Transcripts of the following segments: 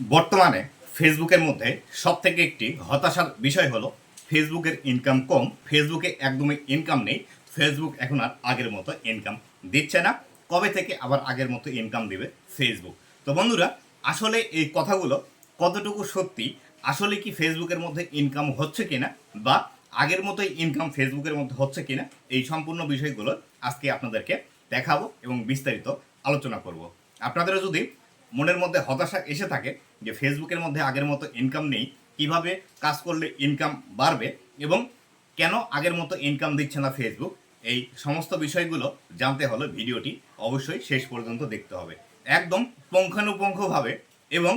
বর্তমানে ফেসবুকের মধ্যে সব থেকে একটি হতাশার বিষয় হলো ফেসবুকের ইনকাম কম। ফেসবুকে একদমই ইনকাম নেই। ফেসবুক এখন আর আগের মতো ইনকাম দিচ্ছে না। কবে থেকে আবার আগের মতো ইনকাম দিবে? ফেসবুক তো বন্ধুরা, আসলে এই কথাগুলো কতটুকু সত্যি? আসলে কি ফেসবুকের মধ্যে ইনকাম হচ্ছে কিনা? বা আগের মতোই ইনকাম ফেসবুকের মধ্যে হচ্ছে কিনা? এই সম্পূর্ণ বিষয়গুলো আজকে আপনাদেরকে দেখাবো এবং বিস্তারিত আলোচনা করব। আপনাদেরও যদি মনের মধ্যে হতাশা এসে থাকে যে ফেসবুকের মধ্যে আগের মতো ইনকাম নেই, কীভাবে কাজ করলে ইনকাম বাড়বে এবং কেন আগের মতো ইনকাম দিচ্ছে না ফেসবুক এই সমস্ত বিষয়গুলো জানতে হলে ভিডিওটি অবশ্যই শেষ পর্যন্ত দেখতে হবে। একদম পুঙ্খানুপুঙ্খভাবে এবং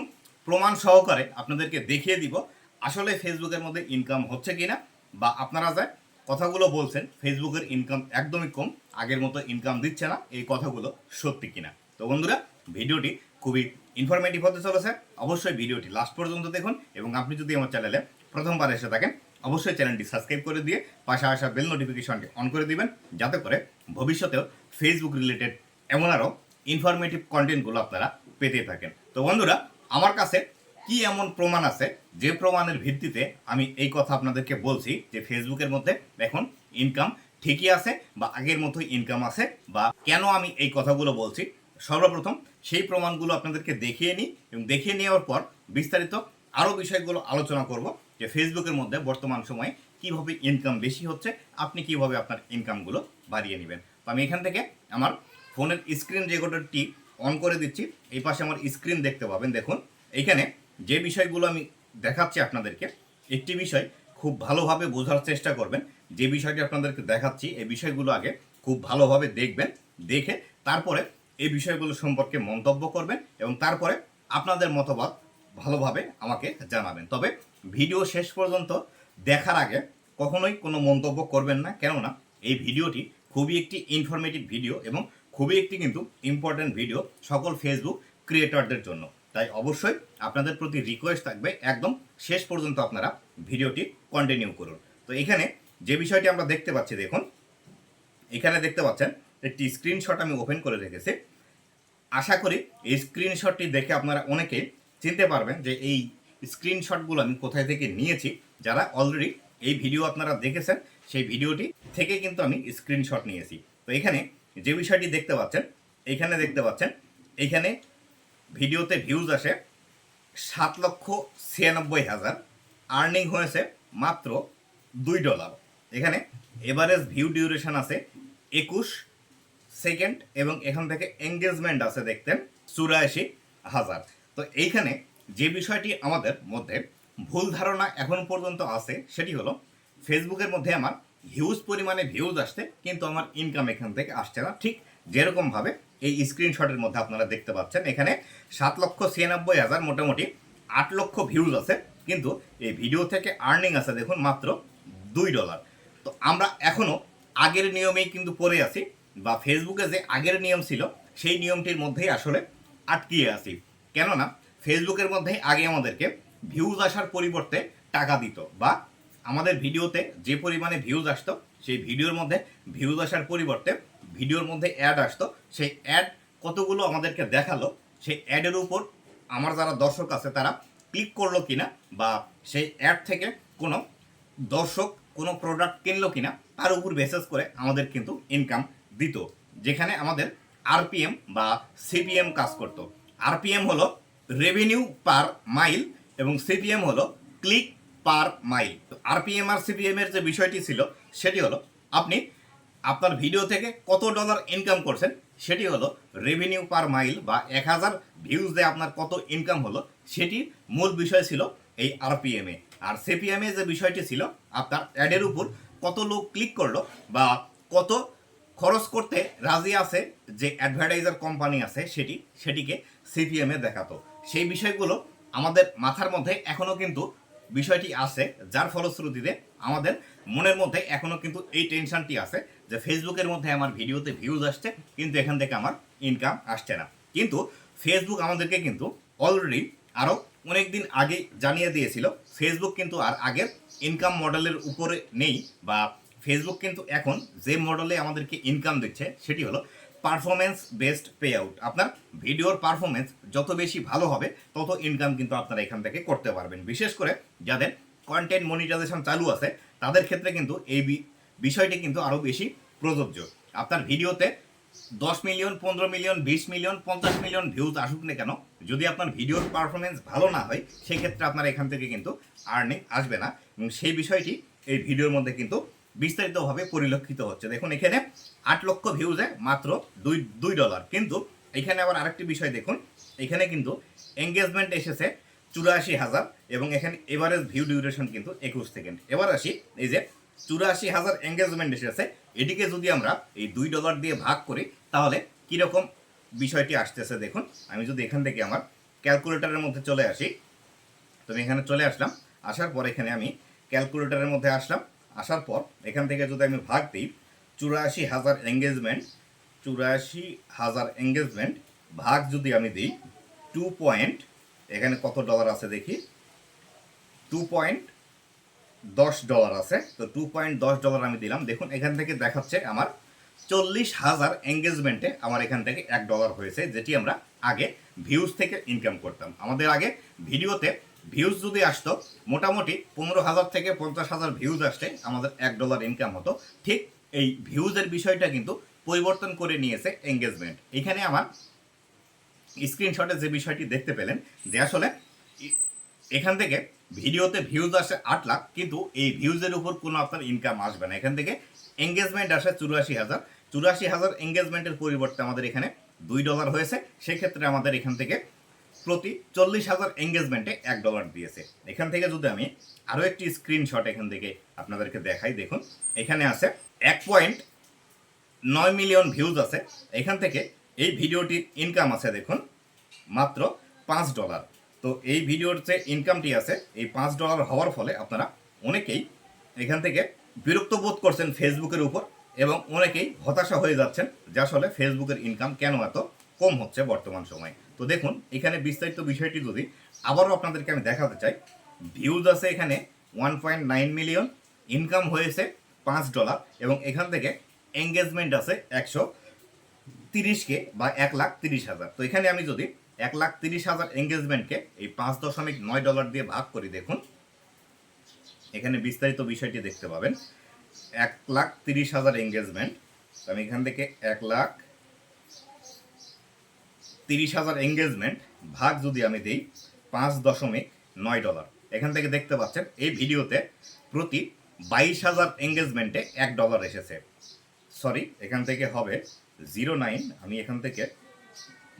প্রমাণ সহকারে আপনাদেরকে দেখিয়ে দিব আসলে ফেসবুকের মধ্যে ইনকাম হচ্ছে কিনা বা আপনারা যায় কথাগুলো বলছেন, ফেসবুকের ইনকাম একদমই কম, আগের মতো ইনকাম দিচ্ছে না, এই কথাগুলো সত্যি কিনা। তো বন্ধুরা, ভিডিওটি খুবই ইনফরমেটিভ হতে চলেছে। অবশ্যই ভিডিওটি লাস্ট পর্যন্ত দেখুন এবং আপনি যদি আমার চ্যানেলে প্রথমবার এসে থাকেন, অবশ্যই চ্যানেলটি সাবস্ক্রাইব করে দিয়ে পাশে আসা বেল নোটিফিকেশনটি অন করে দিবেন, যাতে করে ভবিষ্যতেও ফেসবুক রিলেটেড এমন আরও ইনফরমেটিভ কন্টেন্টগুলো আপনারা পেতে থাকেন। তো বন্ধুরা, আমার কাছে কি এমন প্রমাণ আছে? যে প্রমাণের ভিত্তিতে আমি এই কথা আপনাদেরকে বলছি যে ফেসবুকের মধ্যে এখন ইনকাম ঠিকই আছে বা আগের মতোই ইনকাম আছে বা কেন আমি এই কথাগুলো বলছি সর্বপ্রথম সেই প্রমাণগুলো আপনাদেরকে দেখিয়ে নিই এবং দেখিয়ে নেওয়ার পর বিস্তারিত আরও বিষয়গুলো আলোচনা করব যে ফেসবুকের মধ্যে বর্তমান সময়ে কীভাবে ইনকাম বেশি হচ্ছে, আপনি কীভাবে আপনার ইনকামগুলো বাড়িয়ে নেবেন। তো আমি এখান থেকে আমার ফোনের স্ক্রিন রেকর্ডারটি অন করে দিচ্ছি। এই পাশে আমার স্ক্রিন দেখতে পাবেন। দেখুন এইখানে যে বিষয়গুলো আমি দেখাচ্ছি আপনাদেরকে, একটি বিষয় খুব ভালোভাবে বোঝার চেষ্টা করবেন। যে বিষয়টি আপনাদেরকে দেখাচ্ছি, এই বিষয়গুলো আগে খুব ভালোভাবে দেখবেন, দেখে তারপরে এই বিষয়গুলো সম্পর্কে মন্তব্য করবেন এবং তারপরে আপনাদের মতবাদ ভালোভাবে আমাকে জানাবেন। তবে ভিডিও শেষ পর্যন্ত দেখার আগে কখনোই কোনো মন্তব্য করবেন না, কেননা এই ভিডিওটি খুবই একটি ইনফরমেটিভ ভিডিও এবং খুবই একটি কিন্তু ইম্পর্ট্যান্ট ভিডিও সকল ফেসবুক ক্রিয়েটরদের জন্য। তাই অবশ্যই আপনাদের প্রতি রিকোয়েস্ট থাকবে, একদম শেষ পর্যন্ত আপনারা ভিডিওটি কন্টিনিউ করুন। তো এখানে যে বিষয়টি আমরা দেখতে পাচ্ছি, দেখুন। এখানে দেখতে পাচ্ছেন একটি স্ক্রিনশট আমি ওপেন করে রেখেছি। আশা করি এই স্ক্রিনশটটি দেখে আপনারা অনেকে চিনতে পারবেন যে এই স্ক্রিনশটগুলো আমি কোথায় থেকে নিয়েছি। যারা অলরেডি এই ভিডিও আপনারা দেখেছেন, সেই ভিডিওটি থেকে কিন্তু আমি স্ক্রিনশট নিয়েছি। তো এখানে যে বিষয়টি দেখতে পাচ্ছেন, এখানে দেখতে পাচ্ছেন, এখানে ভিডিওতে ভিউজ আসে সাত লক্ষ ছিয়ানব্বই হাজার আর্নিং হয়েছে মাত্র দুই ডলার এখানে এভারেজ ভিউ ডিউরেশন আছে একুশ সেকেন্ড এবং এখান থেকে এঙ্গেজমেন্ট আছে দেখতেন চুরাশি হাজার। তো এইখানে যে বিষয়টি আমাদের মধ্যে ভুল ধারণা এখন পর্যন্ত আছে, সেটি হলো ফেসবুকের মধ্যে আমার হিউজ পরিমাণে ভিউজ আসছে, কিন্তু আমার ইনকাম এখান থেকে আসছে না। ঠিক যেরকমভাবে এই স্ক্রিনশটের মধ্যে আপনারা দেখতে পাচ্ছেন, এখানে সাত লক্ষ ছিয়ানব্বই হাজার মোটামুটি আট লক্ষ ভিউজ আছে, কিন্তু এই ভিডিও থেকে আর্নিং আছে দেখুন মাত্র দুই ডলার তো আমরা এখনও আগের নিয়মেই কিন্তু পড়ে আছি বা ফেসবুকে যে আগের নিয়ম ছিল, সেই নিয়মটির মধ্যেই আসলে আটকিয়ে আছি। কেননা ফেসবুকের মধ্যে আগে আমাদেরকে ভিউজ আসার পরিবর্তে টাকা দিত বা আমাদের ভিডিওতে যে পরিমাণে ভিউজ আসতো, সেই ভিডিওর মধ্যে ভিউজ আসার পরিবর্তে ভিডিওর মধ্যে অ্যাড আসতো। সেই অ্যাড কতগুলো আমাদেরকে দেখাল, সেই অ্যাডের উপর আমার যারা দর্শক আছে, তারা ক্লিক করল কিনা বা সেই অ্যাড থেকে কোনো দর্শক কোনো প্রোডাক্ট কিনলো কিনা, তার উপর বেসেস করে আমাদের কিন্তু ইনকাম দিত, যেখানে আমাদের আরপিএম বা সিপিএম কাজ করতো। আরপিএম হলো রেভিনিউ পার মাইল এবং সিপিএম হলো ক্লিক পার মাইল আরপিএম আর সিপিএম এর যে বিষয়টি ছিল, সেটি হলো আপনি আপনার ভিডিও থেকে কত ডলার ইনকাম করছেন, সেটি হলো রেভিনিউ পার মাইল বা এক হাজার ভিউজ দিয়ে আপনার কত ইনকাম হলো সেটির মূল বিষয় ছিল এই আরপিএমে আর সিপিএমে যে বিষয়টি ছিল, আপনার অ্যাডের উপর কত লোক ক্লিক করল বা কত খরচ করতে রাজি আছে যে অ্যাডভার্টাইজার কোম্পানি আছে সেটি, সেটিকে সিপিএমে দেখাতো। সেই বিষয়গুলো আমাদের মাথার মধ্যে এখনও কিন্তু বিষয়টি আছে, যার ফলশ্রুতিতে আমাদের মনের মধ্যে এখনও কিন্তু এই টেনশনটি আছে যে ফেসবুকের মধ্যে আমার ভিডিওতে ভিউজ আসছে, কিন্তু এখান থেকে আমার ইনকাম আসছে না। কিন্তু ফেসবুক আমাদেরকে কিন্তু অলরেডি আরও অনেক দিন আগে জানিয়ে দিয়েছিল ফেসবুক কিন্তু আর আগের ইনকাম মডেলের উপরে নেই বা ফেসবুক কিন্তু এখন যে মডেলে আমাদেরকে ইনকাম দিচ্ছে, সেটি হলো পারফরমেন্স বেসড পে আউট আপনার ভিডিওর পারফরমেন্স যত বেশি ভালো হবে, তত ইনকাম কিন্তু আপনারা এখান থেকে করতে পারবেন। বিশেষ করে যাদের কন্টেন্ট মনিটাইজেশন চালু আছে, তাদের ক্ষেত্রে কিন্তু এই বিষয়টি কিন্তু আরও বেশি প্রযোজ্য। আপনার ভিডিওতে দশ মিলিয়ন পনেরো মিলিয়ন বিশ মিলিয়ন পঞ্চাশ মিলিয়ন ভিউজ আসুক না কেন, যদি আপনার ভিডিওর পারফরমেন্স ভালো না হয়, সেক্ষেত্রে আপনার এখান থেকে কিন্তু আর্নিং আসবে না। এবং সেই বিষয়টি এই ভিডিওর মধ্যে কিন্তু বিস্তারিতভাবে পরিলক্ষিত হচ্ছে। দেখুন, এখানে আট লক্ষ ভিউজে মাত্র দুই দুই ডলার কিন্তু এখানে আবার আরেকটি বিষয় দেখুন, এখানে কিন্তু এঙ্গেজমেন্ট এসেছে চুরাশি হাজার এবং এখানে এভারেজ ভিউ ডিউরেশন কিন্তু একুশ সেকেন্ড এবার আসি, এই যে চুরাশি হাজার এঙ্গেজমেন্ট এসেছে, এটিকে যদি আমরা এই দুই ডলার দিয়ে ভাগ করি, তাহলে কীরকম বিষয়টি আসতেছে দেখুন। আমি যদি এখান থেকে আমার ক্যালকুলেটরের মধ্যে চলে আসি, তো এখানে চলে আসলাম, আসার পর এখানে আমি ক্যালকুলেটরের মধ্যে আসলাম। আসার পর এখান থেকে যদি আমি ভাগ দিই, চুরাশি হাজার এঙ্গেজমেন্ট চুরাশি হাজার এঙ্গেজমেন্ট ভাগ যদি আমি দিই টু পয়েন্ট এখানে কত ডলার আছে দেখি? টু পয়েন্ট দশ ডলার আছে। তো টু পয়েন্ট দশ ডলার আমি দিলাম। দেখুন, এখান থেকে দেখাচ্ছে আমার চল্লিশ হাজার এঙ্গেজমেন্টে আমার এখান থেকে এক ডলার হয়েছে, যেটি আমরা আগে ভিউজ থেকে ইনকাম করতাম। আমাদের আগে ভিডিওতে ভিউজ যদি আসতো, মোটামুটি পনেরো হাজার থেকে পঞ্চাশ হাজার ভিউজ আসতে আমাদের এক ডলার ইনকাম হতো। ঠিক এই ভিউজের বিষয়টা কিন্তু পরিবর্তন করে নিয়েছে এঙ্গেজমেন্ট এখানে আমার স্ক্রিনশটে যে বিষয়টি দেখতে পেলেন, যে আসলে এখান থেকে ভিডিওতে ভিউজ আসে আট লাখ, কিন্তু এই ভিউজের উপর কোনো আপনার ইনকাম আসবে না। এখান থেকে এঙ্গেজমেন্ট আসে চুরাশি হাজার। চুরাশি হাজার এঙ্গেজমেন্টের পরিবর্তে আমাদের এখানে দুই ডলার হয়েছে। সেক্ষেত্রে আমাদের এখান থেকে প্রতি চল্লিশ হাজার এঙ্গেজমেন্টে এক ডলার দিয়েছে। এখান থেকে যদি আমি আরও একটি স্ক্রিনশট এখান থেকে আপনাদেরকে দেখাই, দেখুন, এখানে আছে এক পয়েন্ট নয় মিলিয়ন ভিউজ আছে। এখান থেকে এই ভিডিওটির ইনকাম আছে, দেখুন, মাত্র পাঁচ ডলার তো এই ভিডিওর যে ইনকামটি আছে, এই পাঁচ ডলার হওয়ার ফলে আপনারা অনেকেই এখান থেকে বিরক্ত বোধ করছেন ফেসবুকের উপর এবং অনেকেই হতাশা হয়ে যাচ্ছেন যে আসলে ফেসবুকের ইনকাম কেন এত কম হচ্ছে বর্তমান সময়ে। তো দেখুন, এখানে বিস্তারিত বিষয়টি যদি আবারও আপনাদেরকে আমি দেখাতে চাই ভিউজ আছে এখানে one point nine million income হয়েছে পাঁচ ডলার এবং এখান থেকে এঙ্গেজমেন্ট আছে একশো তিরিশকে বা এক লাখ তিরিশ হাজার। তো এখানে আমি যদি এক লাখ তিরিশ হাজার এঙ্গেজমেন্টকে এই পাঁচ দশমিক নয় ডলার দিয়ে ভাগ করি, দেখুন, এখানে বিস্তারিত বিষয়টি দেখতে পাবেন। এক লাখ তিরিশ হাজার এঙ্গেজমেন্ট আমি এখান থেকে এক লাখ তিরিশ হাজার এঙ্গেজমেন্ট ভাগ যদি আমি দিই পাঁচ দশমিক নয় ডলার এখান থেকে দেখতে পাচ্ছেন, এই ভিডিওতে প্রতি বাইশ হাজার এঙ্গেজমেন্টে এক ডলার এসেছে। সরি এখান থেকে হবে জিরো নাইন আমি এখান থেকে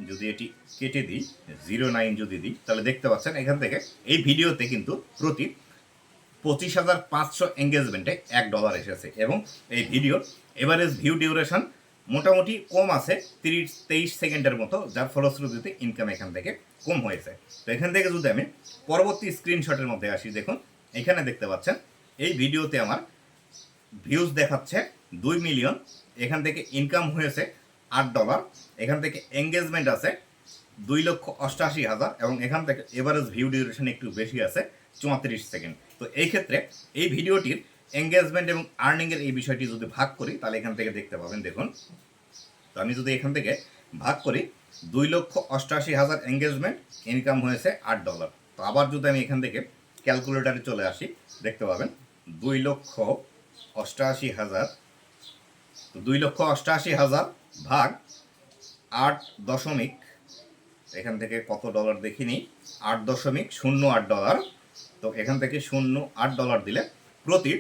যদি এটি কেটে দিই জিরো নাইন যদি দিই, তাহলে দেখতে পাচ্ছেন এখান থেকে এই ভিডিওতে কিন্তু প্রতি পঁচিশ হাজার পাঁচশো এঙ্গেজমেন্টে এক ডলার এসেছে। এবং এই ভিডিওর এভারেজ ভিউ ডিউরেশন মোটামুটি কম আছে, তিরিশ, তেইশ সেকেন্ডের মতো, যার ফলশ্রুতিতে ইনকাম এখান থেকে কম হয়েছে। তো এখান থেকে যদি আমি পরবর্তী স্ক্রিনশটের মধ্যে আসি, দেখুন, এখানে দেখতে পাচ্ছেন, এই ভিডিওতে আমার ভিউজ দেখাচ্ছে দুই মিলিয়ন এখান থেকে ইনকাম হয়েছে আট ডলার এখান থেকে এঙ্গেজমেন্ট আছে দুই লক্ষ অষ্টাশি হাজার এবং এখান থেকে এভারেজ ভিউ ডিউরেশন একটু বেশি আছে চুয়াত্রিশ সেকেন্ড। তো এই ক্ষেত্রে এই ভিডিওটির এঙ্গেজমেন্ট এবং আর্নিংয়ের এই বিষয়টি যদি ভাগ করি, তাহলে এখান থেকে দেখতে পাবেন, দেখুন। তো আমি যদি এখান থেকে ভাগ করি, দুই লক্ষ অষ্টাশি হাজার এঙ্গেজমেন্ট ইনকাম হয়েছে আট ডলার তো আবার যদি আমি এখান থেকে ক্যালকুলেটারে চলে আসি, দেখতে পাবেন, দুই লক্ষ অষ্টাশি হাজার, তো দুই লক্ষ অষ্টাশি হাজার ভাগ আট দশমিক, এখান থেকে কত ডলার দেখিনি, আট দশমিক শূন্য আট ডলার তো এখান থেকে শূন্য আট ডলার দিলে প্রতি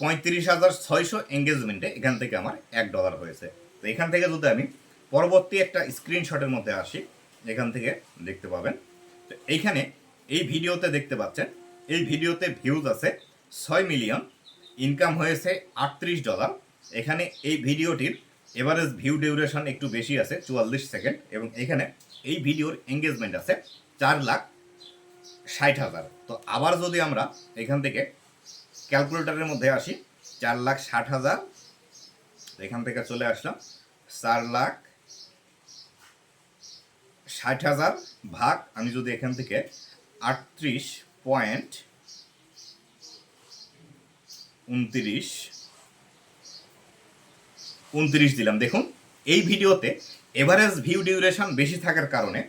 পঁয়ত্রিশ হাজার ছয়শো এঙ্গেজমেন্টে এখান থেকে আমার এক ডলার হয়েছে। তো এখান থেকে যদি আমি পরবর্তী একটা স্ক্রিনশটের মধ্যে আসি, এখান থেকে দেখতে পাবেন। তো এইখানে এই ভিডিওতে দেখতে পাচ্ছেন, এই ভিডিওতে ভিউজ আছে ছয় মিলিয়ন ইনকাম হয়েছে আটত্রিশ ডলার এখানে এই ভিডিওটির এভারেজ ভিউ ডিউরেশন একটু বেশি আছে, চুয়াল্লিশ সেকেন্ড এবং এখানে এই ভিডিওর এঙ্গেজমেন্ট আছে চার লাখ ষাট হাজার। তো আবার যদি আমরা এখান থেকে ক্যালকুলেটরের মধ্যে আসি, চার লাখ ষাট হাজার। এখান থেকে চলে আসলাম, চার লাখ ষাট হাজার ভাগ, আমি যদি এখান থেকে আটত্রিশ পয়েন্ট উনত্রিশ উনত্রিশ দিলাম। দেখুন, এই ভিডিওতে এভারেজ ভিউ ডিউরেশন বেশি থাকার কারণে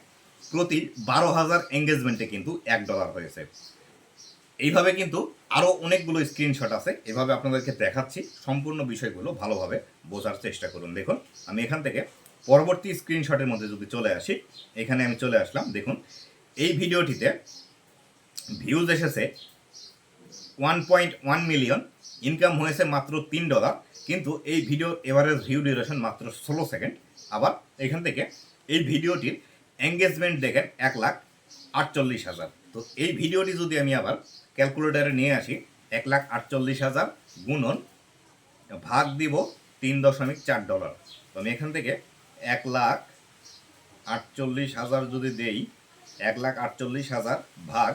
প্রতি বারো হাজার এঙ্গেজমেন্টে কিন্তু এক ডলার হয়েছে। এইভাবে কিন্তু আরও অনেকগুলো স্ক্রিনশট আছে, এভাবে আপনাদেরকে দেখাচ্ছি। সম্পূর্ণ বিষয়গুলো ভালোভাবে বোঝার চেষ্টা করুন। দেখুন, আমি এখান থেকে পরবর্তী স্ক্রিনশটের মধ্যে যদি চলে আসি, এখানে আমি চলে আসলাম। দেখুন, এই ভিডিওটিতে ভিউজ এসেছে one point one million income হয়েছে মাত্র তিন ডলার কিন্তু এই ভিডিও এভারেজ ভিউ ডিউরেশন মাত্র ষোলো সেকেন্ড আবার এখান থেকে এই ভিডিওটির এঙ্গেজমেন্ট দেখেন এক লাখ আটচল্লিশ হাজার। তো এই ভিডিওটি যদি আমি আবার ক্যালকুলেটারে নিয়ে আসি, এক লাখ আটচল্লিশ হাজার গুণন, ভাগ দিব তিন দশমিক চার ডলার। তো আমি এখান থেকে এক লাখ আটচল্লিশ হাজার যদি দেই, এক লাখ আটচল্লিশ হাজার ভাগ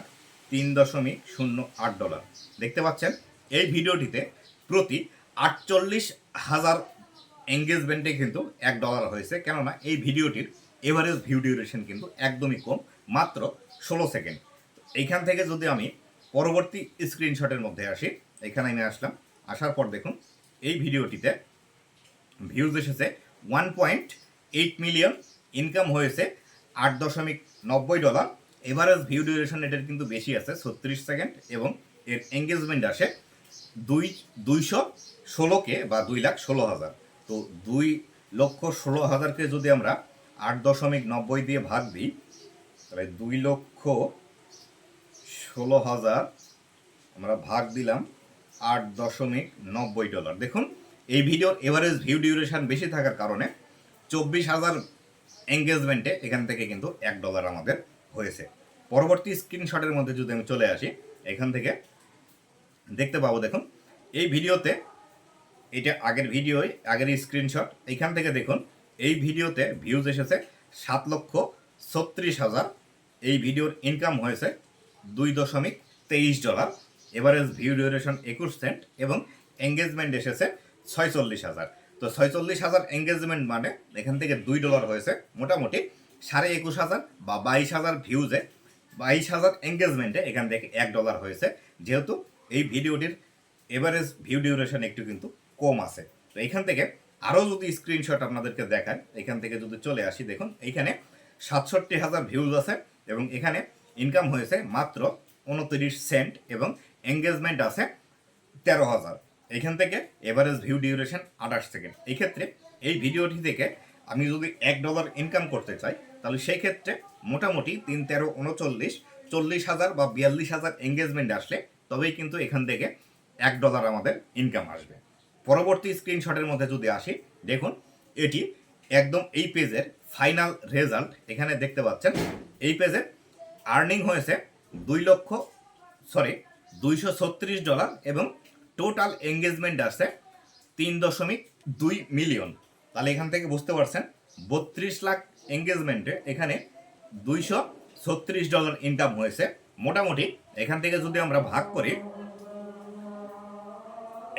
তিন দশমিক শূন্য আট ডলার। দেখতে পাচ্ছেন, এই ভিডিওটিতে প্রতি আটচল্লিশ হাজার এঙ্গেজমেন্টে কিন্তু এক ডলার হয়েছে, কেননা এই ভিডিওটির এভারেজ ভিউ ডিউরেশন কিন্তু একদমই কম, মাত্র ষোলো সেকেন্ড। এইখান থেকে যদি আমি পরবর্তী স্ক্রিনশটের মধ্যে আসি। এখানে আমি আসলাম। আসার পর দেখুন, এই ভিডিওটিতে ভিউজ এসেছে one point eight million income হয়েছে আট দশমিক নব্বই ডলার এভারেজ ভিউ ডিউরেশন এটার কিন্তু বেশি আছে, ছত্রিশ সেকেন্ড এবং এর এঙ্গেজমেন্ট আসে দুই, দুইশো ষোলোকে বা দুই লাখ ষোলো হাজার। তো দুই লক্ষ ষোলো হাজারকে যদি আমরা আট দশমিক নব্বই দিয়ে ভাগ দিই, তাহলে দুই লক্ষ ষোলো হাজার আমরা ভাগ দিলাম আট দশমিক নব্বই ডলার। দেখুন, এই ভিডিওর এভারেজ ভিউ ডিউরেশন বেশি থাকার কারণে চব্বিশ হাজার এঙ্গেজমেন্টে এখান থেকে কিন্তু এক ডলার আমাদের হয়েছে। পরবর্তী স্ক্রিনশটের মধ্যে যদি আমি চলে আসি, এখান থেকে দেখতে পাবো, দেখুন, এই ভিডিওতে, এটা আগের ভিডিও আগের স্ক্রিনশট এখান থেকে দেখুন, এই ভিডিওতে ভিউজ এসেছে সাত লক্ষ ছত্রিশ হাজার। এই ভিডিওর ইনকাম হয়েছে দুই দশমিক তেইশ ডলার, এভারেজ ভিউ ডিউরেশন একুশ সেন্ট এবং এঙ্গেজমেন্ট এসেছে ছয়চল্লিশ হাজার। তো ছয়চল্লিশ হাজার এঙ্গেজমেন্ট মানে এখান থেকে দুই ডলার হয়েছে মোটামুটি সাড়ে একুশ হাজার বা বাইশ হাজার ভিউজে বাইশ হাজার এঙ্গেজমেন্টে এখান থেকে এক ডলার হয়েছে, যেহেতু এই ভিডিওটির এভারেজ ভিউ ডিউরেশন একটু কিন্তু কম আছে। তো এখান থেকে আরও যদি স্ক্রিনশট আপনাদেরকে দেখায় এখান থেকে যদি চলে আসি, দেখুন এইখানে সাতষট্টি হাজার ভিউজ আছে এবং এখানে ইনকাম হয়েছে মাত্র উনত্রিশ সেন্ট এবং এঙ্গেজমেন্ট আছে তেরো হাজার। এখান থেকে এভারেজ ভিউ ডিউরেশন আঠাশ সেকেন্ড। এই ক্ষেত্রে এই ভিডিওটি থেকে আমি যদি এক ডলার ইনকাম করতে চাই, তাহলে সেই ক্ষেত্রে মোটামুটি তিন, তেরো, উনচল্লিশ, চল্লিশ হাজার বা বিয়াল্লিশ হাজার এঙ্গেজমেন্ট আসলে তবেই কিন্তু এখান থেকে এক ডলার আমাদের ইনকাম আসবে। পরবর্তী স্ক্রিনশটের মধ্যে যদি আসি, দেখুন, এটি একদম এই পেজের ফাইনাল রেজাল্ট। এখানে দেখতে পাচ্ছেন, এই পেজে আর্নিং হয়েছে দুই লক্ষ সরি দুইশো ছত্রিশ ডলার এবং টোটাল এঙ্গেজমেন্ট আসছে তিন দশমিক দুই মিলিয়ন তাহলে এখান থেকে বুঝতে পারছেন, বত্রিশ লাখ এঙ্গেজমেন্টে এখানে দুইশো ছত্রিশ ডলার ইনকাম হয়েছে। মোটামুটি এখান থেকে যদি আমরা ভাগ করি,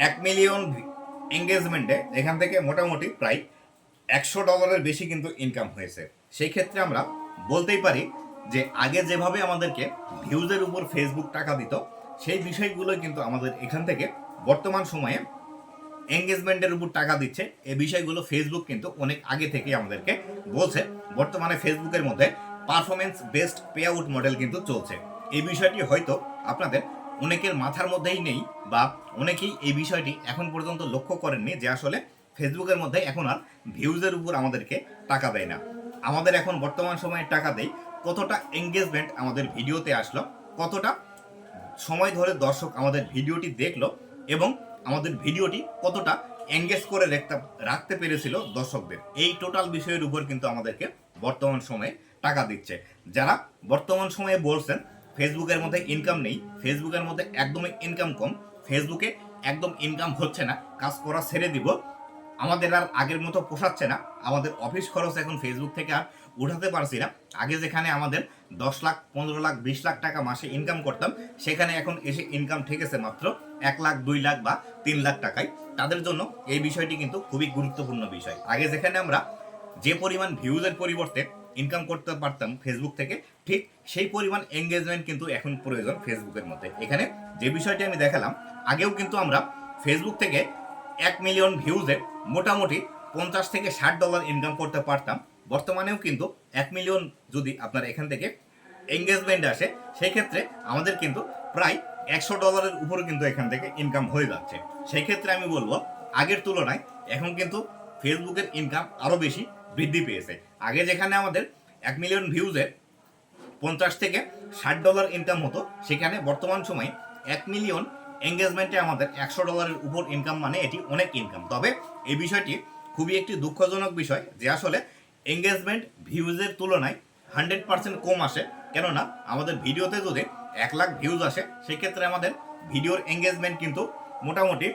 এক মিলিয়ন এঙ্গেজমেন্টে এখান থেকে মোটামুটি প্রায় একশো ডলারের বেশি কিন্তু ইনকাম হয়েছে। সেই ক্ষেত্রে আমরা বলতেই পারি যে আগে যেভাবে আমাদেরকে ভিউজের উপর ফেসবুক টাকা দিত, সেই বিষয়গুলো কিন্তু আমাদের এখান থেকে বর্তমান সময়ে এঙ্গেজমেন্টের উপর টাকা দিচ্ছে। এই বিষয়গুলো ফেসবুক কিন্তু অনেক আগে থেকেই আমাদেরকে বলছে। বর্তমানে ফেসবুকের মধ্যে performance based pay out model কিন্তু চলছে। এই বিষয়টি হয়তো আপনাদের অনেকের মাথার মধ্যেই নেই বা অনেকেই এই বিষয়টি এখন পর্যন্ত লক্ষ্য করেননি যে আসলে ফেসবুকের মধ্যে এখন আর ভিউজের উপর আমাদেরকে টাকা দেয় না। আমাদের এখন বর্তমান সময়ে টাকা দেয় কতটা এঙ্গেজমেন্ট আমাদের ভিডিওতে আসলো, কতটা সময় ধরে দর্শক আমাদের ভিডিওটি দেখল এবং আমাদের ভিডিওটি কতটা এঙ্গেজ করে রাখতে রাখতে পেরেছিল দর্শকদের। এই টোটাল বিষয়ের উপর কিন্তু আমাদেরকে বর্তমান সময়ে টাকা দিচ্ছে। যারা বর্তমান সময়ে বলছেন, ফেসবুকের মধ্যে ইনকাম নেই, ফেসবুকের মধ্যে একদমই ইনকাম কম, ফেসবুকে একদম ইনকাম হচ্ছে না, কাজ করা ছেড়ে দিব, আমাদের আর আগের মতো পোষাচ্ছে না, আমাদের অফিস খরচ এখন ফেসবুক থেকে আর উঠাতে পারছি না। আগে যেখানে আমাদের দশ লাখ, পনেরো লাখ, বিশ লাখ টাকা মাসে ইনকাম করতাম, সেখানে এখন এসে ইনকাম ঠেকেছে মাত্র এক লাখ, দুই লাখ বা তিন লাখ টাকায়। তাদের জন্য এই বিষয়টি কিন্তু খুবই গুরুত্বপূর্ণ বিষয়। আগে যেখানে আমরা যে পরিমাণ ভিউজের পরিবর্তে ইনকাম করতে পারতাম ফেসবুক থেকে, ঠিক সেই পরিমাণ এঙ্গেজমেন্ট কিন্তু এখন প্রয়োজন ফেসবুকের মধ্যে। এখানে যে বিষয়টি আমি দেখালাম, আগেও কিন্তু আমরা ফেসবুক থেকে এক মিলিয়ন ভিউজে মোটামুটি পঞ্চাশ থেকে ষাট ডলার ইনকাম করতে পারতাম। বর্তমানেও কিন্তু এক মিলিয়ন যদি আপনার এখান থেকে এঙ্গেজমেন্ট আসে, সেই ক্ষেত্রে আমাদের কিন্তু প্রায় একশো ডলারের উপরে কিন্তু এখান থেকে ইনকাম হয়ে যাচ্ছে। সেই ক্ষেত্রে আমি বলব, আগের তুলনায় এখন কিন্তু ফেসবুকের ইনকাম আরও বেশি বৃদ্ধি পেয়েছে। আগে যেখানে আমাদের এক মিলিয়ন ভিউজে পঞ্চাশ থেকে ষাট ডলার ইনকাম হতো, সেখানে বর্তমান সময়ে এক মিলিয়ন এঙ্গেজমেন্টে আমাদের একশো ডলারের উপর ইনকাম মানে এটি অনেক ইনকাম তবে এই বিষয়টি খুবই একটি দুঃখজনক বিষয় যে আসলে এঙ্গেজমেন্ট ভিউজের তুলনায় হান্ড্রেড পার্সেন্ট কম আসে। কেননা, আমাদের ভিডিওতে যদি এক লাখ ভিউজ আসে, সেক্ষেত্রে আমাদের ভিডিওর এঙ্গেজমেন্ট কিন্তু মোটামুটি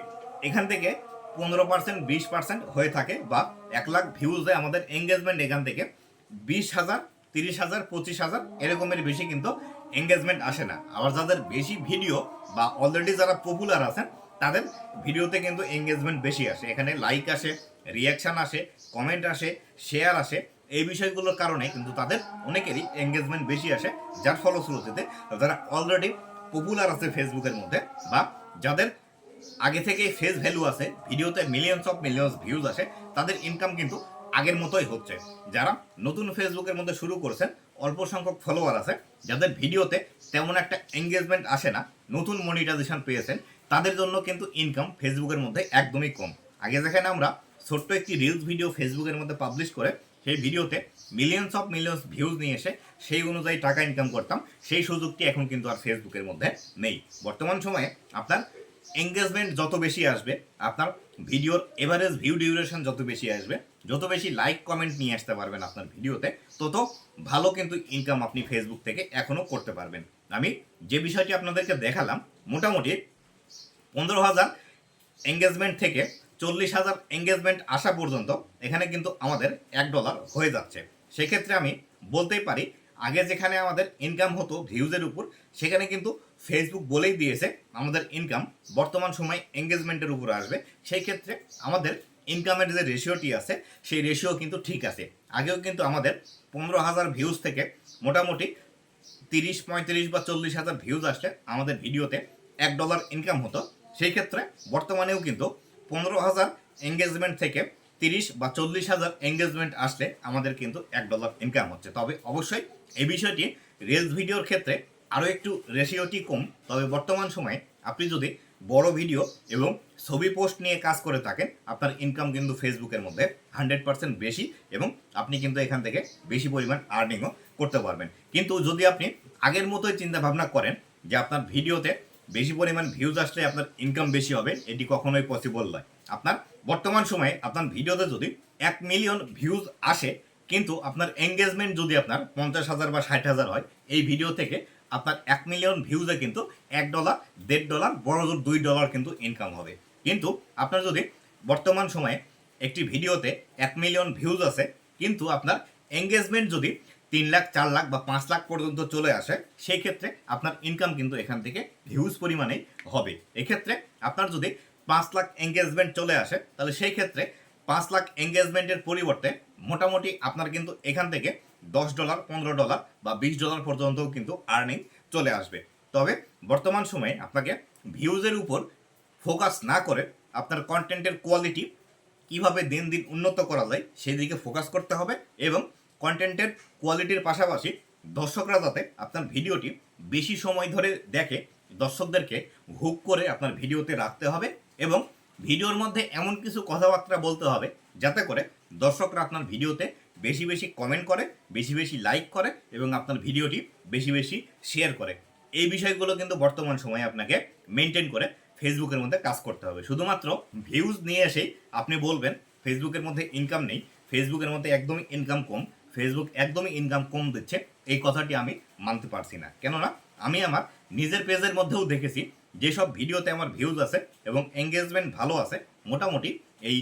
এখান থেকে পনেরো পার্সেন্ট বিশ পার্সেন্ট হয়ে থাকে বা এক লাখ ভিউজে আমাদের এঙ্গেজমেন্ট এখান থেকে বিশ হাজার, তিরিশ হাজার, পঁচিশ হাজার এরকমের বেশি কিন্তু এঙ্গেজমেন্ট আসে না। আবার যাদের বেশি ভিডিও বা অলরেডি যারা পপুলার আছেন তাদের ভিডিওতে কিন্তু এঙ্গেজমেন্ট বেশি আসে। এখানে লাইক আসে রিয়াকশান আসে কমেন্ট আসে শেয়ার আসে। এই বিষয়গুলোর কারণে কিন্তু তাদের অনেকেরই এঙ্গেজমেন্ট বেশি আসে, যার ফলশ্রুতিতে যারা অলরেডি পপুলার আছে ফেসবুকের মধ্যে বা যাদের আগে থেকে ফেস ভ্যালু আছে, ভিডিওতে মিলিয়নস অফ মিলিয়নস ভিউজ আসে, তাদের ইনকাম কিন্তু আগের মতোই হচ্ছে। যারা নতুন ফেসবুকের মধ্যে শুরু করেছেন, অল্প সংখ্যক ফলোয়ার আছে, যাদের ভিডিওতে তেমন একটা এঙ্গেজমেন্ট আসে না, নতুন মনিটাইজেশন পেয়েছেন তাদের জন্য কিন্তু ইনকাম ফেসবুকের মধ্যে একদমই কম। আগে যেখানে আমরা ছোট্ট একটি রিলস ভিডিও ফেসবুকের মধ্যে পাবলিশ করে সেই ভিডিওতে মিলিয়নস অফ মিলিয়নস ভিউজ নিয়ে এসে সেই অনুযায়ী টাকা ইনকাম করতাম, সেই সুযোগটি এখন কিন্তু আর ফেসবুকের মধ্যে নেই। বর্তমান সময়ে আপনার এঙ্গেজমেন্ট যত বেশি আসবে, আপনার ভিডিওর এভারেজ ভিউ ডিউরেশন যত বেশি আসবে, যত বেশি লাইক কমেন্ট নিয়ে আসতে পারবেন আপনার ভিডিওতে তত ভালো কিন্তু ইনকাম আপনি ফেসবুক থেকে এখনও করতে পারবেন। আমি যে বিষয়টি আপনাদেরকে দেখালাম, মোটামুটি পনেরো হাজার এঙ্গেজমেন্ট থেকে চল্লিশ হাজার এঙ্গেজমেন্ট আসা পর্যন্ত এখানে কিন্তু আমাদের এক ডলার হয়ে যাচ্ছে। সেক্ষেত্রে আমি বলতেই পারি, আগে যেখানে আমাদের ইনকাম হতো ভিউজের উপর, সেখানে কিন্তু ফেসবুক বলেই দিয়েছে আমাদের ইনকাম বর্তমান সময় এঙ্গেজমেন্টের উপর আসবে। সেই ক্ষেত্রে আমাদের ইনকামের যে রেশিওটি আছে, সেই রেশিও কিন্তু ঠিক আছে। আগেও কিন্তু আমাদের পনেরো হাজার ভিউজ থেকে মোটামুটি তিরিশ পঁয়ত্রিশ বা চল্লিশ হাজার ভিউজ আসলে আমাদের ভিডিওতে এক ডলার ইনকাম হতো। সেই ক্ষেত্রে বর্তমানেও কিন্তু পনেরো হাজার এঙ্গেজমেন্ট থেকে তিরিশ বা চল্লিশ হাজার এঙ্গেজমেন্ট আসলে আমাদের কিন্তু এক ডলার ইনকাম হচ্ছে। তবে অবশ্যই এই বিষয়টি রিলস ভিডিওর ক্ষেত্রে আরও একটু রেশিওটি কম। তবে বর্তমান সময়ে আপনি যদি বড় ভিডিও এবং ছবি পোস্ট নিয়ে কাজ করে থাকেন, আপনার ইনকাম কিন্তু ফেসবুকের মধ্যে হান্ড্রেড পার্সেন্ট বেশি এবং আপনি কিন্তু এখান থেকে বেশি পরিমাণ আর্নিংও করতে পারবেন। কিন্তু যদি আপনি আগের মতোই চিন্তা ভাবনা করেন যে আপনার ভিডিওতে বেশি পরিমাণ ভিউজ আসলে আপনার ইনকাম বেশি হবে, এটি কখনোই পসিবল নয়। আপনার বর্তমান সময়ে আপনার ভিডিওতে যদি এক মিলিয়ন ভিউজ আসে, কিন্তু আপনার এঙ্গেজমেন্ট যদি আপনার পঞ্চাশ হাজার বা ষাট হাজার হয়, এই ভিডিও থেকে আপনার এক মিলিয়ন ভিউজে কিন্তু এক ডলার দেড় ডলার বড় জোর দুই ডলার কিন্তু ইনকাম হবে। কিন্তু আপনার যদি বর্তমান সময়ে একটি ভিডিওতে এক মিলিয়ন ভিউজ আছে, কিন্তু আপনার এঙ্গেজমেন্ট যদি তিন লাখ, চার লাখ বা পাঁচ লাখ পর্যন্ত চলে আসে সেই ক্ষেত্রে আপনার ইনকাম কিন্তু এখান থেকে হিউজ পরিমাণে হবে। এক্ষেত্রে আপনার যদি পাঁচ লাখ এঙ্গেজমেন্ট চলে আসে, তাহলে সেই ক্ষেত্রে পাঁচ লাখ এঙ্গেজমেন্টের পরিবর্তে মোটামুটি আপনার কিন্তু এখান থেকে দশ ডলার পনেরো ডলার বা বিশ ডলার পর্যন্তও কিন্তু আর্নিং চলে আসবে। তবে বর্তমান সময়ে আপনাকে ভিউজের উপর ফোকাস না করে আপনার কন্টেন্টের কোয়ালিটি কীভাবে দিন দিন উন্নত করা যায় সেই দিকে ফোকাস করতে হবে এবং কন্টেন্টের কোয়ালিটির পাশাপাশি দর্শকরা যাতে আপনার ভিডিওটি বেশি সময় ধরে দেখে, দর্শকদেরকে হুক করে আপনার ভিডিওতে রাখতে হবে এবং ভিডিওর মধ্যে এমন কিছু কথাবার্তা বলতে হবে যাতে করে দর্শকরা আপনার ভিডিওতে বেশি বেশি কমেন্ট করে, বেশি বেশি লাইক করে এবং আপনার ভিডিওটি বেশি বেশি শেয়ার করে। এই বিষয়গুলো কিন্তু বর্তমান সময়ে আপনাকে মেনটেন করে ফেসবুকের মধ্যে কাজ করতে হবে। শুধুমাত্র ভিউজ নিয়ে এসেই আপনি বলবেন ফেসবুকের মধ্যে ইনকাম নেই ফেসবুকের মধ্যে একদমই ইনকাম কম ফেসবুক একদমই ইনকাম কম দিচ্ছে, এই কথাটি আমি মানতে পারছি না। কেননা, আমি আমার নিজের পেজের মধ্যেও দেখেছি, যেসব ভিডিওতে আমার ভিউজ আছে এবং এঙ্গেজমেন্ট ভালো আছে, মোটামুটি এই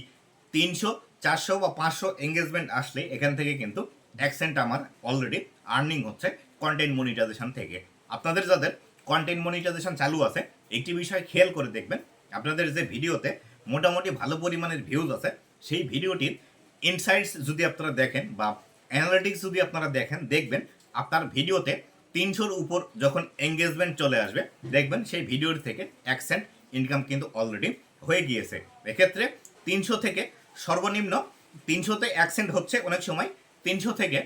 তিনশো, চারশো বা পাঁচশো এঙ্গেজমেন্ট আসলে এখান থেকে কিন্তু এক সেন্ট আমার অলরেডি আর্নিং হচ্ছে কন্টেন্ট মনিটাইজেশন থেকে। আপনাদের যাদের কন্টেন্ট মনিটাইজেশন চালু আছে, একটি বিষয় খেয়াল করে দেখবেন, আপনাদের যে ভিডিওতে মোটামুটি ভালো পরিমাণের ভিউজ আছে, সেই ভিডিওটির ইনসাইটস যদি আপনারা দেখেন বা অ্যানালিটিক্স যদি আপনারা দেখেন, দেখবেন আপনার ভিডিওতে তিনশোর উপর যখন এঙ্গেজমেন্ট চলে আসবে, দেখবেন সেই ভিডিওর থেকে এক সেন্ট ইনকাম কিন্তু অলরেডি হয়ে গিয়েছে। এক্ষেত্রে তিনশো থেকে সর্বনিম্ন তিনশোতে এক সেন্ট হচ্ছে অনেক সময় তিনশো থেকে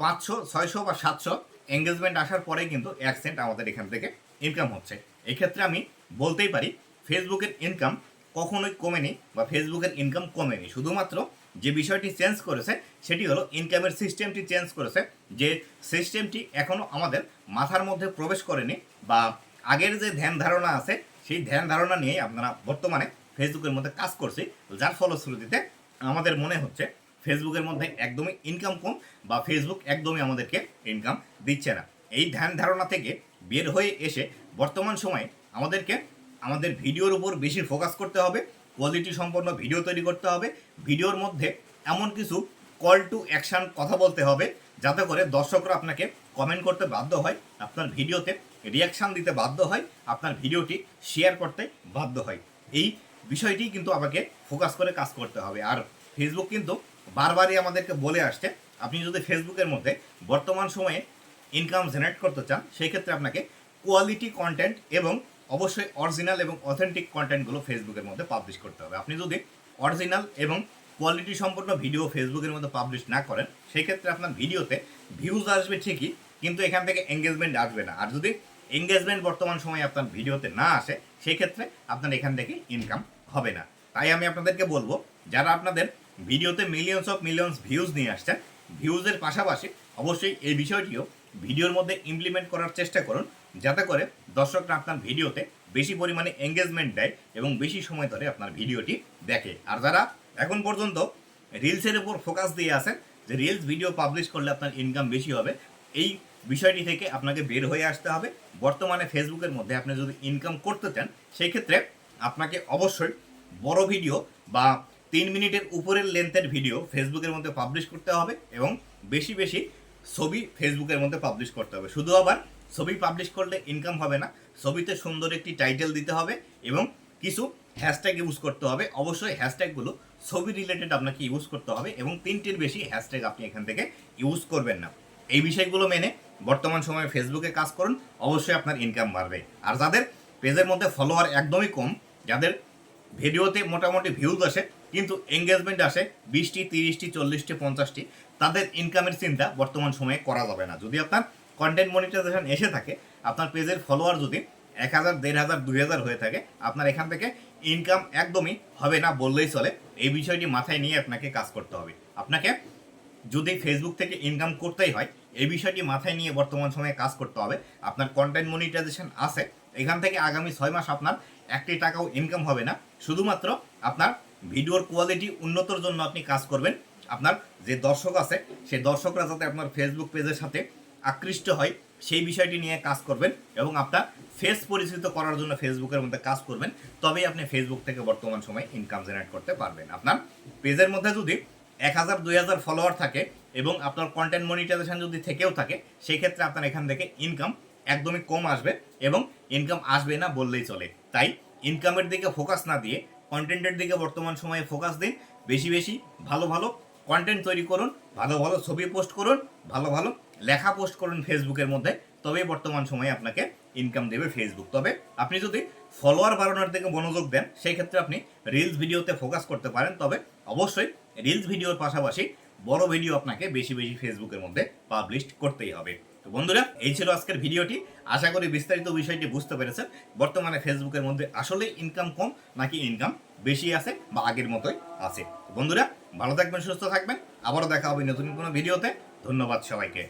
পাঁচশো, ছয়শো বা সাতশো এঙ্গেজমেন্ট আসার পরে কিন্তু এক সেন্ট আমাদের এখান থেকে ইনকাম হচ্ছে। এক্ষেত্রে আমি বলতেই পারি ফেসবুকের ইনকাম কখনোই কমেনি বা ফেসবুকের ইনকাম কমেনি। শুধুমাত্র যে বিষয়টি চেঞ্জ করেছে, সেটি হলো ইনকামের সিস্টেমটি চেঞ্জ করেছে, যে সিস্টেমটি এখনও আমাদের মাথার মধ্যে প্রবেশ করেনি বা আগের যে ধ্যান ধারণা আছে, সেই ধ্যান ধারণা নিয়ে আপনারা বর্তমানে ফেসবুকের মধ্যে কাজ করছি, যার ফলশ্রুতিতে আমাদের মনে হচ্ছে ফেসবুকের মধ্যে একদমই ইনকাম কম বা ফেসবুক একদমই আমাদেরকে ইনকাম দিচ্ছে না। এই ধ্যান ধারণা থেকে বের হয়ে এসে বর্তমান সময়ে আমাদেরকে, আমাদের ভিডিওর উপর বেশি ফোকাস করতে হবে কোয়ালিটি সম্পন্ন ভিডিও তৈরি করতে হবে। ভিডিওর মধ্যে এমন কিছু কল টু অ্যাকশন কথা বলতে হবে, যাতে করে দর্শকরা আপনাকে কমেন্ট করতে বাধ্য হয়, আপনার ভিডিওতে রিয়াকশান দিতে বাধ্য হয়, আপনার ভিডিওটি শেয়ার করতে বাধ্য হয়। এই বিষয়টি কিন্তু আমাকে ফোকাস করে কাজ করতে হবে। আর ফেসবুক কিন্তু বারবারই আমাদেরকে বলে আসছে, আপনি যদি ফেসবুকের মধ্যে বর্তমান সময়ে ইনকাম জেনারেট করতে চান, সেই ক্ষেত্রে আপনাকে কোয়ালিটি কন্টেন্ট এবং অবশ্যই অরিজিনাল এবং অথেন্টিক কন্টেন্টগুলো ফেসবুকের মধ্যে পাবলিশ করতে হবে। আপনি যদি অরিজিনাল এবং কোয়ালিটি সম্পন্ন ভিডিও ফেসবুকের মধ্যে পাবলিশ না করেন সেই ক্ষেত্রে আপনার ভিডিওতে ভিউজ আসবে ঠিকই, কিন্তু এখান থেকে এঙ্গেজমেন্ট আসবে না। আর যদি এঙ্গেজমেন্ট বর্তমান সময়ে আপনার ভিডিওতে না আসে সেই ক্ষেত্রে আপনার এখান থেকে ইনকাম হবে না। তাই আমি আপনাদেরকে বলব, যারা আপনাদের ভিডিওতে মিলিয়নস অফ মিলিয়নস ভিউজ নিয়ে আসছেন ভিউজের পাশাপাশি অবশ্যই এই বিষয়টিও ভিডিওর মধ্যে ইমপ্লিমেন্ট করার চেষ্টা করুন। যাতে করে দর্শকরা আপনার ভিডিওতে বেশি পরিমাণে এঙ্গেজমেন্ট দেয় এবং বেশি সময় ধরে আপনার ভিডিওটি দেখে। আর যারা এখন পর্যন্ত রিলসের উপর ফোকাস দিয়ে আসেন যে রিলস ভিডিও পাবলিশ করলে আপনার ইনকাম বেশি হবে, এই বিষয়টি থেকে আপনাকে বের হয়ে আসতে হবে। বর্তমানে ফেসবুকের মধ্যে আপনি যদি ইনকাম করতে চান সেই ক্ষেত্রে আপনাকে অবশ্যই বড় ভিডিও বা তিন মিনিটের উপরের লেন্থের ভিডিও ফেসবুকের মধ্যে পাবলিশ করতে হবে এবং বেশি বেশি ছবি ফেসবুকের মধ্যে পাবলিশ করতে হবে। শুধু আবার ছবি পাবলিশ করলে ইনকাম হবে না। ছবিতে সুন্দর একটি টাইটেল দিতে হবে এবং কিছু হ্যাশট্যাগ ইউজ করতে হবে। অবশ্যই হ্যাশট্যাগুলো ছবি রিলেটেড আপনাকে ইউজ করতে হবে এবং তিনটির বেশি হ্যাশট্যাগ আপনি এখান থেকে ইউজ করবেন না। এই বিষয়গুলো মেনে বর্তমান সময়ে ফেসবুকে কাজ করুন। অবশ্যই আপনার ইনকাম বাড়বে। আর যাদের পেজের মধ্যে ফলোয়ার একদমই কম, যাদের ভিডিওতে মোটামুটি ভিউজ আসে, কিন্তু এঙ্গেজমেন্ট আসে বিশটি, তিরিশটি, চল্লিশটি, পঞ্চাশটি, তাদের ইনকামের চিন্তা বর্তমান সময়ে করা যাবে না। যদি আপনার কন্টেন্ট মনিটাইজেশন এসে থাকে, আপনার পেজের ফলোয়ার যদি এক হাজার, দেড় হাজার, দুই হাজার হয়ে থাকে, আপনার এখান থেকে ইনকাম একদমই হবে না বললেই চলে। এই বিষয়টি মাথায় নিয়ে আপনাকে কাজ করতে হবে। আপনাকে যদি ফেসবুক থেকে ইনকাম করতেই হয়, এই বিষয়টি মাথায় নিয়ে বর্তমান সময়ে কাজ করতে হবে। আপনার কন্টেন্ট মনিটাইজেশন আছে, এখান থেকে আগামী ছয় মাস আপনার একটি টাকাও ইনকাম হবে না। শুধুমাত্র আপনার ভিডিওর কোয়ালিটি উন্নতর জন্য আপনি কাজ করবেন। আপনার যে দর্শক আছে, সেই দর্শকরা যাতে আপনার ফেসবুক পেজের সাথে আকৃষ্ট হয়, সেই বিষয়টি নিয়ে কাজ করবেন এবং আপনার ফেস পরিচিত করার জন্য ফেসবুকের মধ্যে কাজ করবেন, তবেই আপনি ফেসবুক থেকে বর্তমান সময়ে ইনকাম জেনারেট করতে পারবেন। আপনার পেজের মধ্যে যদি এক হাজার, দুই হাজার ফলোয়ার থাকে এবং আপনার কন্টেন্ট মনিটাইজেশন যদি থেকেও থাকে, সেই ক্ষেত্রে আপনার এখান থেকে ইনকাম একদমই কম আসবে এবং ইনকাম আসবে না বললেই চলে। তাই ইনকামের দিকে ফোকাস না দিয়ে কন্টেন্টের দিকে বর্তমান সময়ে ফোকাস দিন, বেশি বেশি ভালো ভালো কন্টেন্ট তৈরি করুন, ভালো ভালো ছবি পোস্ট করুন, ভালো ভালো লেখা পোস্ট করুন ফেসবুকের মধ্যে, তবেই বর্তমান সময়ে আপনাকে ইনকাম দেবে ফেসবুক তবে আপনি যদি ফলোয়ার বাড়ানোর দিকে মনোযোগ দেন, সেই ক্ষেত্রে আপনি রিলস ভিডিওতে ফোকাস করতে পারেন। তবে অবশ্যই রিলস ভিডিওর পাশাপাশি বড় ভিডিও আপনাকে বেশি বেশি ফেসবুকের মধ্যে পাবলিশ করতেই হবে। তো বন্ধুরা, এই ছিল আজকের ভিডিওটি আশা করি বিস্তারিত বিষয়টি বুঝতে পেরেছেন। বর্তমানে ফেসবুকের মধ্যে আসলে ইনকাম কম নাকি ইনকাম বেশি আছে বা আগের মতোই আছে? বন্ধুরা, ভালো থাকবেন, সুস্থ থাকবেন। আবারও দেখা হবে নতুন কোনো ভিডিওতে ধন্যবাদ সবাইকে।